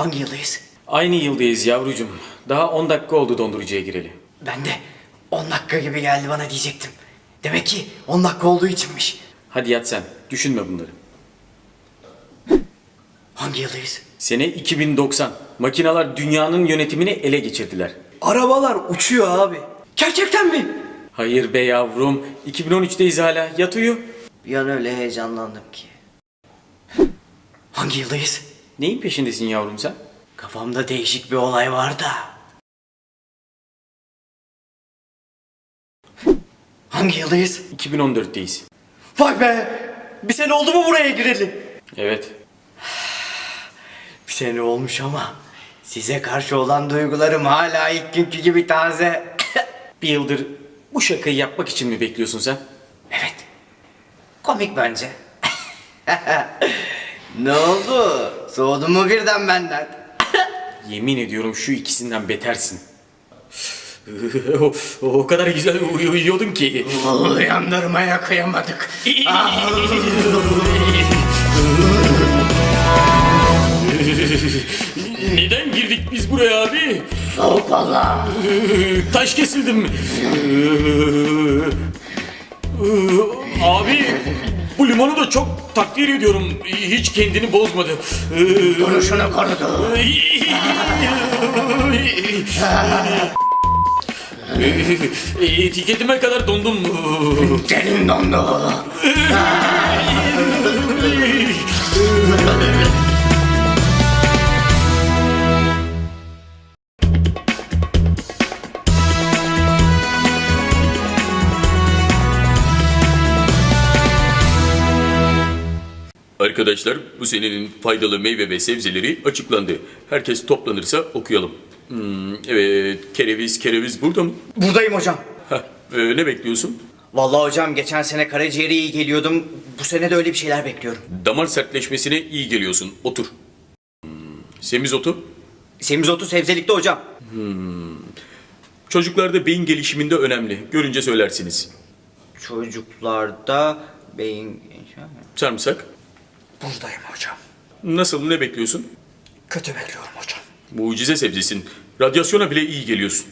Hangi yıldayız? Aynı yıldayız yavrucuğum. Daha 10 dakika oldu dondurucuya gireli. Ben de 10 dakika gibi geldi bana diyecektim. Demek ki 10 dakika olduğu içinmiş. Hadi yat sen. Düşünme bunları. Hangi yıldayız? Sene 2090. Makineler dünyanın yönetimini ele geçirdiler. Arabalar uçuyor abi. Gerçekten mi? Hayır be yavrum. 2013'teyiz hala. Yat uyu. Bir an öyle heyecanlandım ki. Hangi yıldayız? Neyin peşindesin yavrum sen? Kafamda değişik bir olay var da. Hangi yıldayız? 2014'teyiz. Vay be! Bir sene oldu mu buraya gireli? Evet. Bir sene olmuş ama size karşı olan duygularım hala ilk günkü gibi taze. Bir yıldır bu şakayı yapmak için mi bekliyorsun sen? evet. Komik bence. ne oldu? Soğudun mu birden benden? Yemin ediyorum şu ikisinden betersin. o, o kadar güzel uy- uyuyordun ki. Uyandırmaya kıyamadık. Neden girdik biz buraya abi? Soğuk valla. Taş kesildim. Abi bu limonu da çok takdir ediyorum. Hiç kendini bozmadı. Duruşunu korudu. Etiketime kadar dondum. Derin dondu. Arkadaşlar bu senenin faydalı meyve ve sebzeleri açıklandı. Herkes toplanırsa okuyalım. Hmm, evet, kereviz, kereviz burada mı? Buradayım hocam. Heh, e, ne bekliyorsun? Vallahi hocam geçen sene karaciğere iyi geliyordum. Bu sene de öyle bir şeyler bekliyorum. Damar sertleşmesine iyi geliyorsun. Otur. Hmm, semizotu. Semizotu sebzelikte hocam. Çocuklarda beyin gelişiminde önemli. Görünce söylersiniz. Çocuklarda beyin... Sarımsak. Buradayım hocam. Nasıl, ne bekliyorsun? Kötü bekliyorum hocam. Mucize sebzesin. Radyasyona bile iyi geliyorsun.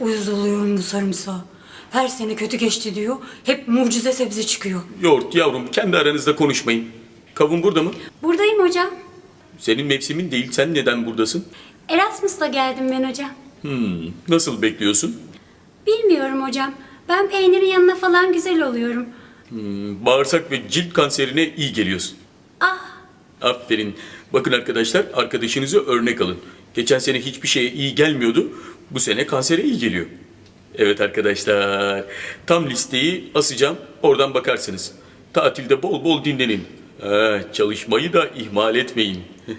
Uyuz oluyorum bu sarımsağa. Her sene kötü geçti diyor. Hep mucize sebze çıkıyor. Yoğurt yavrum, kendi aranızda konuşmayın. Kavun burada mı? Buradayım hocam. Senin mevsimin değil, sen neden buradasın? Erasmus'la geldim ben hocam. Hmm, nasıl bekliyorsun? Bilmiyorum hocam. Ben peynirin yanına falan güzel oluyorum. Bağırsak ve cilt kanserine iyi geliyorsun. Ah Aferin. Bakın arkadaşlar arkadaşınızı örnek alın. Geçen sene hiçbir şeye iyi gelmiyordu. Bu sene kansere iyi geliyor. Evet arkadaşlar. Tam listeyi asacağım. Oradan bakarsınız. Tatilde bol bol dinlenin. Ha, çalışmayı da ihmal etmeyin.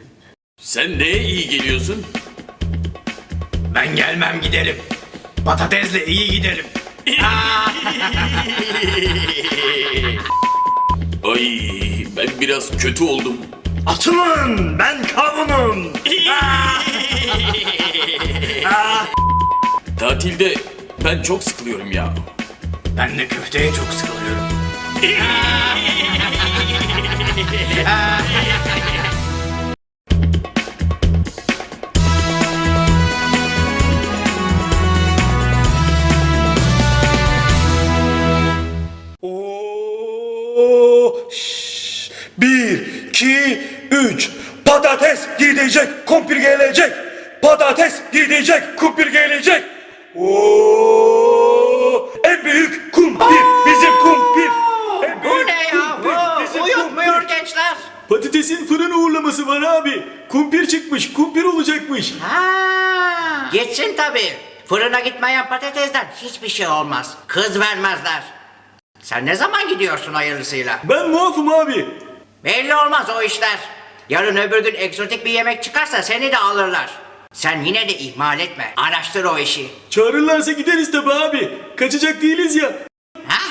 Sen neye iyi geliyorsun? Ben gelmem giderim. Patatesle iyi giderim. Ay ben biraz kötü oldum. Atılın ben kavunum. Tatilde ben çok sıkılıyorum ya. Ben de köfteye çok sıkılıyorum. Patates gidecek, kumpir gelecek. Oo, en büyük kumpir, bizim kumpir. En büyük kumpir, bizim kumpir. gençler. Patatesin fırın uğurlaması var abi. Kumpir çıkmış, kumpir olacakmış. Ha, geçsin tabii. Fırına gitmeyen patatesden hiçbir şey olmaz. Kız vermezler. Sen ne zaman gidiyorsun hayırlısıyla? Ben muafım abi. Belli olmaz o işler. Yarın öbür gün egzotik bir yemek çıkarsa seni de alırlar. Sen yine de ihmal etme. Araştır o işi. Çağırırlarsa gideriz tabi abi. Kaçacak değiliz ya. Ha?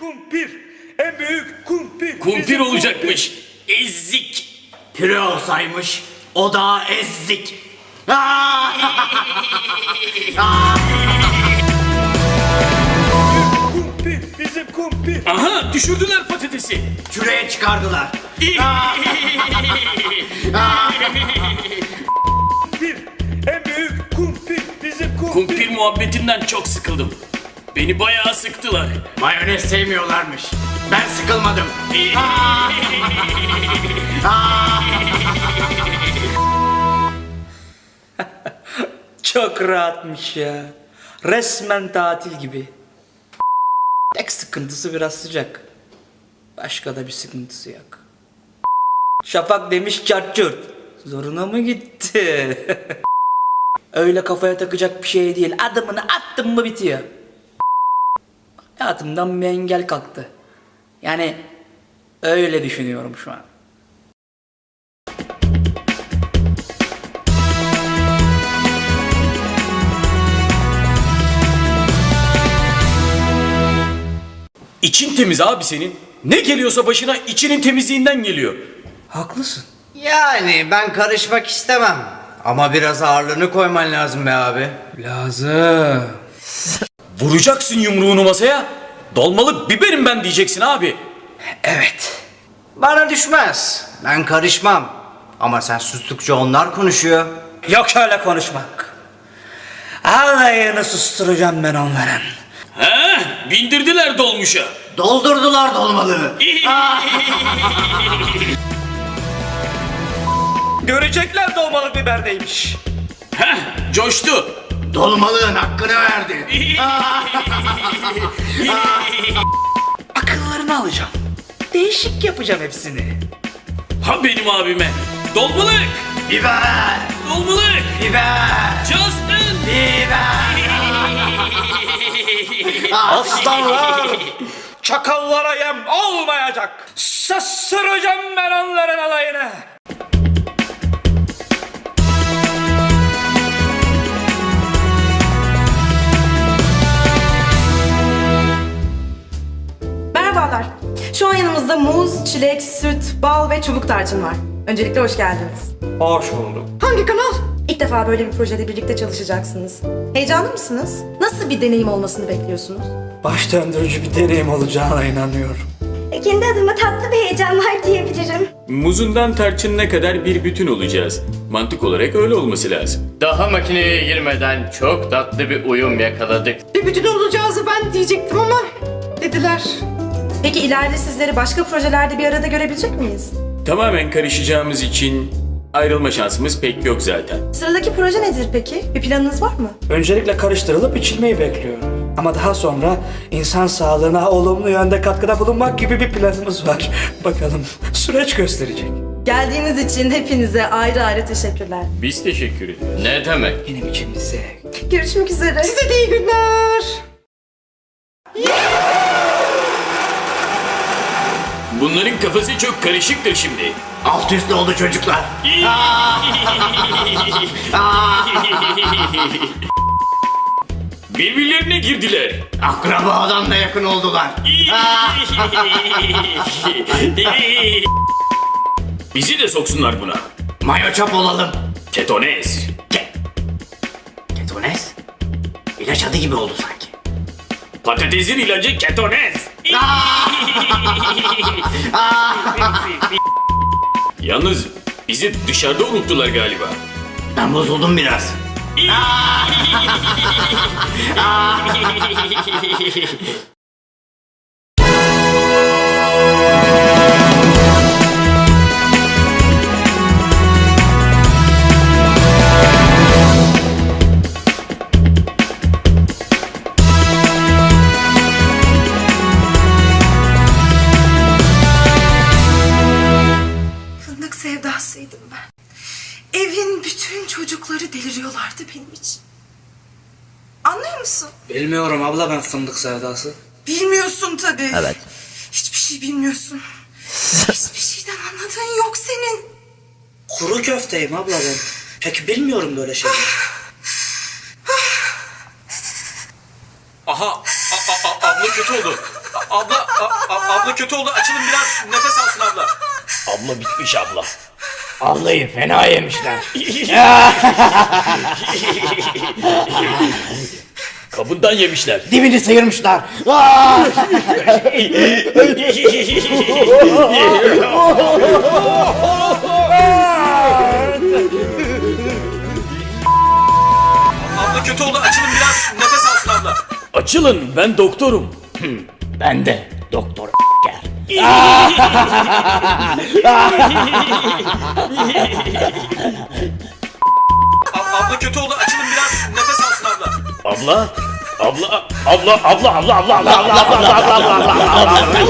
Kumpir, en büyük kumpir. Kumpir bizim olacakmış. Ezik. Püre olsaymış o da ezzik. Kumpir, bizim kumpir. Aha düşürdüler patatesi. Şuraya çıkardılar. kumpir. Muhabbetinden çok sıkıldım. Beni bayağı sıktılar. Mayonez sevmiyorlarmış. Ben sıkılmadım. Çok rahatmış ya. Resmen tatil gibi. Tek sıkıntısı biraz sıcak. Başka da bir sıkıntısı yok. Şafak demiş çarçurt. Zoruna mı gitti? Öyle kafaya takacak bir şey değil. Adımını attın mı bitiyor. Hayatımdan bir engel kalktı. Yani öyle düşünüyorum şu an. İçin temiz abi senin. Ne geliyorsa başına içinin temizliğinden geliyor. Haklısın. Yani ben karışmak istemem. Ama biraz ağırlığını koyman lazım be abi. Lazım. Vuracaksın yumruğunu masaya. Dolmalık biberim ben diyeceksin abi. Evet. Bana düşmez. Ben karışmam. Ama sen sustukça onlar konuşuyor. Yok öyle konuşmak. Alayını susturacağım ben onların. He? Bindirdiler dolmuşa. Doldurdular dolmalığı. Görecekler dolmalık biberdeymiş. Heh, coştu. Dolmalığın hakkını verdi. Akıllarını alacağım. Değişik yapacağım hepsini. Ha benim abime. Dolmalık. Biber! Dolmalık. Biber! Justin. Biber! Aslanlar! Çakallara yem olmayacak. Sastıracağım ben onların alayını. Merhabalar. Şu an yanımızda muz, çilek, süt, bal ve çubuk tarçın var. Öncelikle hoş geldiniz. Hoş bulduk. Hangi kanal? İlk defa böyle bir projede birlikte çalışacaksınız. Heyecanlı mısınız? Nasıl bir deneyim olmasını bekliyorsunuz? Baş döndürücü bir deneyim olacağına inanıyorum. Kendi adıma tatlı bir heyecan var diyebilirim. Muzundan tarçınına kadar bir bütün olacağız. Mantık olarak öyle olması lazım. Daha makineye girmeden çok tatlı bir uyum yakaladık. Bir bütün olacağızı ben diyecektim ama dediler. Peki ileride sizleri başka projelerde bir arada görebilecek miyiz? Tamamen karışacağımız için ayrılma şansımız pek yok zaten. Sıradaki proje nedir peki? Bir planınız var mı? Öncelikle karıştırılıp içilmeyi bekliyorum. Ama daha sonra insan sağlığına olumlu yönde katkıda bulunmak gibi bir planımız var. Bakalım süreç gösterecek. Geldiğiniz için hepinize ayrı ayrı teşekkürler. Biz teşekkür ederiz. Ne demek? Benim için bir zevk. Görüşmek üzere. Size de iyi günler. Bunların kafası çok karışıktır şimdi. Alt üst oldu çocuklar. Birbirlerine girdiler. Akrabadan da yakın oldular. Bizi de soksunlar buna. Mayo çap olalım. Ketonez. Ketones? İlaç adı gibi oldu sanki. Patatesin ilacı ketonez. Yalnız bizi dışarıda unuttular galiba. Ben bozuldum biraz. deliriyorlardı benim için. Anlıyor musun? Bilmiyorum abla ben fındık sevdası. Bilmiyorsun tabii. Evet. Hiçbir şey bilmiyorsun. Hiçbir şeyden anladığın yok senin. Kuru köfteyim abla ben. Peki bilmiyorum böyle şeyleri. Aha, a- a- a- abla kötü oldu. A- Abla, a- a- abla kötü oldu. Açılın biraz nefes alsın abla. Abla bitmiş abla. Vallahi fena yemişler. Kabından yemişler. Dibini sıyırmışlar. Aa! Abla kötü oldu açılın biraz nefes alsın abla. Açılın ben doktorum. Ben de doktor. Abla kötü oldu açılın biraz nefes alsın abla. Abla Abla, abla, abla, abla, abla, abla, abla, abla, abla, abla, abla, abla.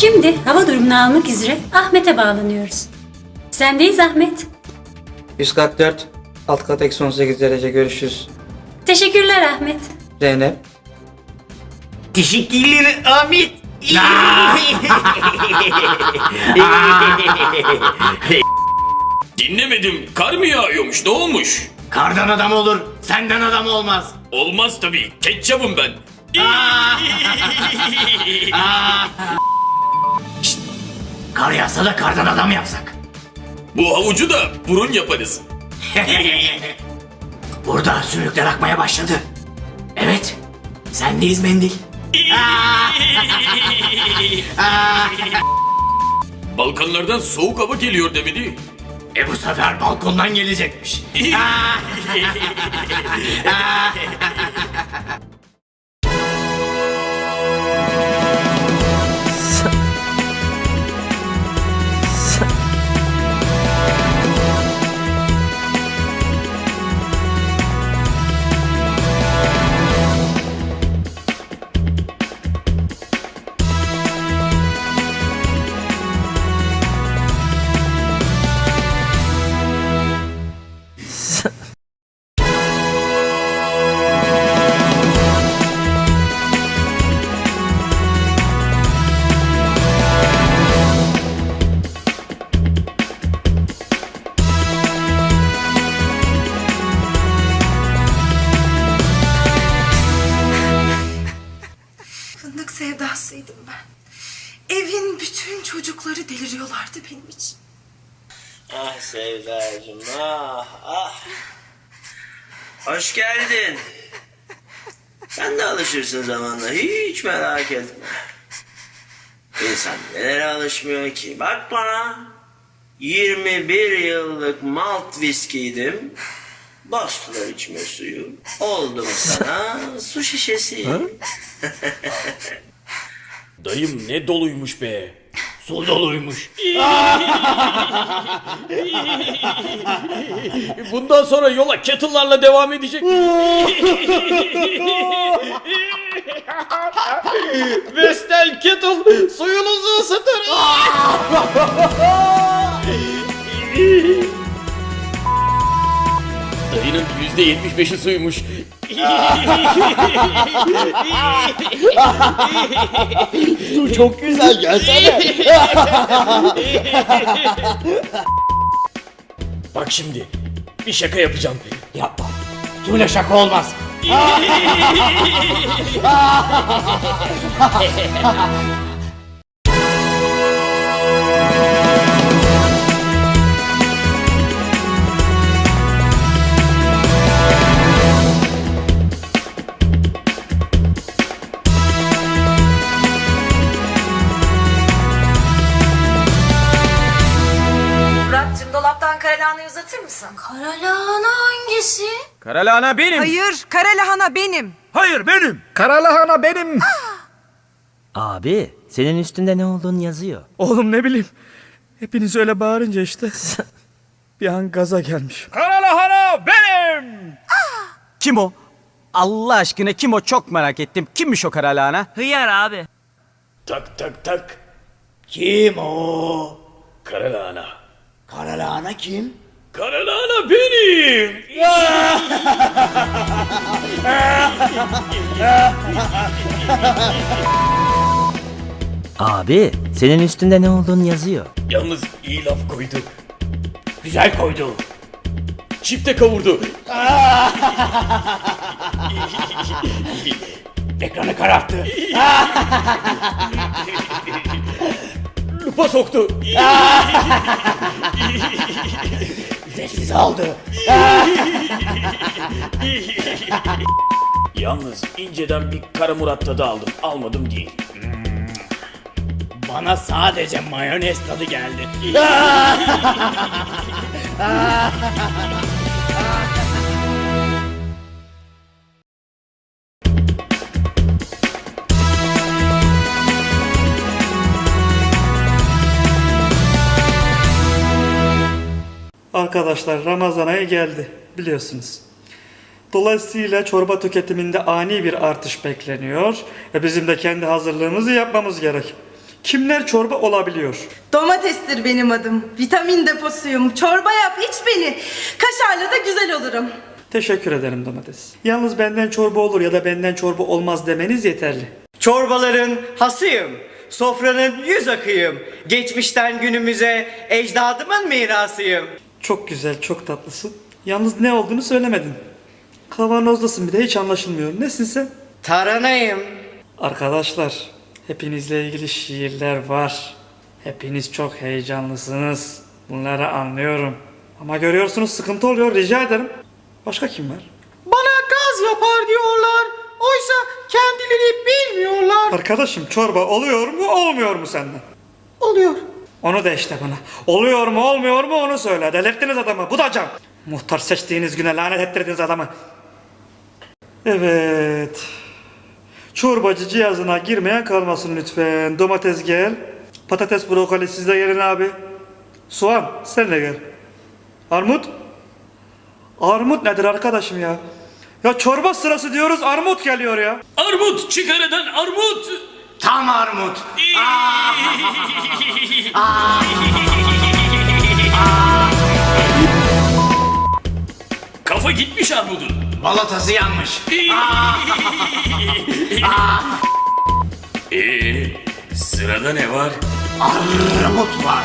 Şimdi hava durumunu almak üzere Ahmet'e bağlanıyoruz. Sendeyiz Ahmet. Üst kat 4, alt kat eksi 18 derece görüşürüz. Teşekkürler Ahmet. Zeynep. Teşekkürler Ahmet. Dinlemedim. Kar mı yağıyormuş? Ne olmuş? Kardan adam olur, senden adam olmaz. Olmaz tabii. Ketçabım ben. Kar yağsa da kardan adam yapsak. Bu havucu da burun yaparız. Burada sümükler akmaya başladı. Evet, sendeyiz mendil. Balkanlardan soğuk hava geliyor demedi. E bu sefer balkondan gelecekmiş. geldin. Sen de alışırsın zamanla hiç merak etme. İnsan nelere alışmıyor ki? Bak bana. 21 yıllık malt viskiydim. Bastılar içme suyu. Oldum sana su şişesi. Dayım ne doluymuş be. Su doluymuş. Bundan sonra yola kettle'larla devam edecek. Vestel Kettle suyunuzu ısıtır. Dayının %75'i suymuş. Su çok güzel gelsene. Bak şimdi bir şaka yapacağım. Yapma. Suyla şaka olmaz. mısın? Karalahana hangisi? Karalahana benim. Hayır, karalahana benim. Hayır benim. Karalahana benim. Abi senin üstünde ne olduğunu yazıyor. Oğlum ne bileyim. Hepiniz öyle bağırınca işte. bir an gaza gelmiş. Karalahana benim. Kim o? Allah aşkına kim o çok merak ettim. Kimmiş o karalahana? Hıyar abi. Tak tak tak. Kim o? Karalahana. Karalahana kim? Karalahana benim. Abi senin üstünde ne olduğunu yazıyor. Yalnız iyi laf koydu. Güzel koydu. çifte kavurdu. Ekranı kararttı. Lupa soktu. Sessiz oldu. Yalnız inceden bir kara murat tadı aldım. Almadım değil. Bana sadece mayonez tadı geldi. Arkadaşlar Ramazan ayı geldi biliyorsunuz. Dolayısıyla çorba tüketiminde ani bir artış bekleniyor ve bizim de kendi hazırlığımızı yapmamız gerek. Kimler çorba olabiliyor? Domatestir benim adım. Vitamin deposuyum. Çorba yap iç beni. Kaşarla da güzel olurum. Teşekkür ederim domates. Yalnız benden çorba olur ya da benden çorba olmaz demeniz yeterli. Çorbaların hasıyım. Sofranın yüz akıyım. Geçmişten günümüze ecdadımın mirasıyım. Çok güzel, çok tatlısın. Yalnız ne olduğunu söylemedin. Kavanozdasın bir de hiç anlaşılmıyor. Nesin sen? Taranayım. Arkadaşlar, hepinizle ilgili şiirler var. Hepiniz çok heyecanlısınız. Bunları anlıyorum. Ama görüyorsunuz sıkıntı oluyor. Rica ederim. Başka kim var? Bana gaz yapar diyorlar. Oysa kendileri bilmiyorlar. Arkadaşım çorba oluyor mu olmuyor mu senden? Oluyor. Onu da işte bana. Oluyor mu olmuyor mu onu söyle. Delirttiniz adamı. Bu da can. Muhtar seçtiğiniz güne lanet ettirdiniz adamı. Evet. Çorbacı cihazına girmeyen kalmasın lütfen. Domates gel. Patates brokoli siz de gelin abi. Soğan sen de gel. Armut. Armut nedir arkadaşım ya? Ya çorba sırası diyoruz armut geliyor ya. Armut çık aradan armut. Tam armut. Kafa gitmiş armudun. Balatası yanmış. Ee, sırada ne var? Armut var.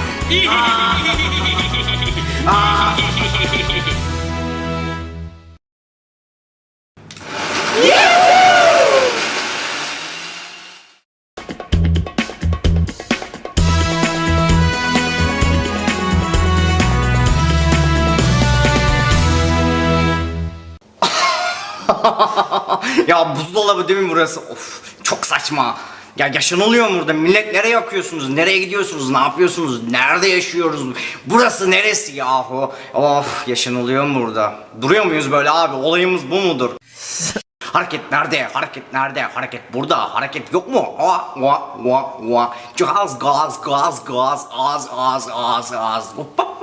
Ya buzdolabı değil mi burası? Of çok saçma. Ya yaşanılıyor mu burada? Millet nereye yakıyorsunuz? Nereye gidiyorsunuz? Ne yapıyorsunuz? Nerede yaşıyoruz? Burası neresi yahu? Of yaşanılıyor mu burada? Duruyor muyuz böyle abi? Olayımız bu mudur? Hareket nerede? Hareket nerede? Hareket burada. Hareket yok mu? Oha, oha, oha, oha. Gaz, gaz, gaz, gaz, az, az, az, az. Hoppa,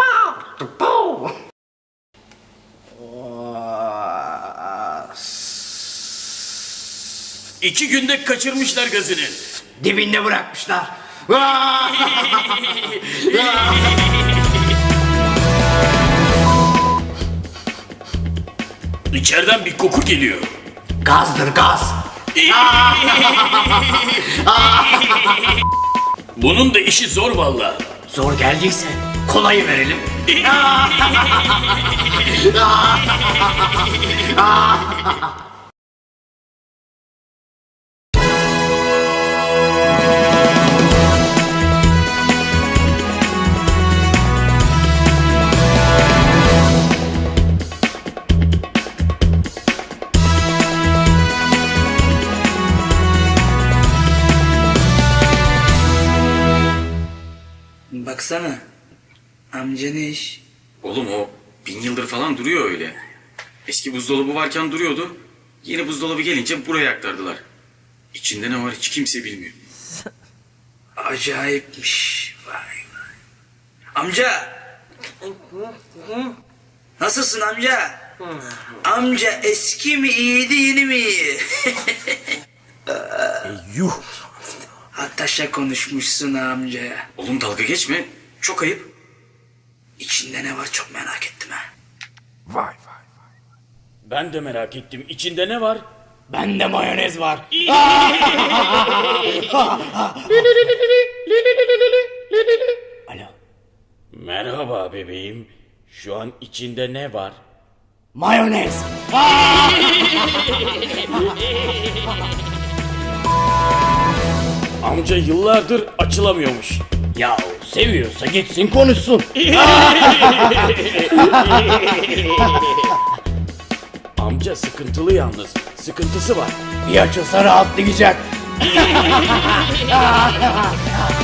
İki günde kaçırmışlar gazını. Dibinde bırakmışlar. İçeriden bir koku geliyor. Gazdır gaz. Bunun da işi zor valla. Zor geldiyse kolayı verelim. Baksana. Amca ne iş? Oğlum o bin yıldır falan duruyor öyle. Eski buzdolabı varken duruyordu. Yeni buzdolabı gelince buraya aktardılar. İçinde ne var hiç kimse bilmiyor. Acayipmiş. Vay vay. Amca. Nasılsın amca? Amca eski mi iyiydi yeni mi iyi? Yuh. Hatta konuşmuşsun amca. Oğlum dalga geçme. Çok ayıp. İçinde ne var çok merak ettim ha. Ben de merak ettim. İçinde ne var? Bende mayonez var. Merhaba bebeğim. Şu an içinde ne var? Mayonez. Amca yıllardır açılamıyormuş. Ya seviyorsa gitsin konuşsun. Amca sıkıntılı yalnız. Sıkıntısı var. Bir açılsa rahatlayacak.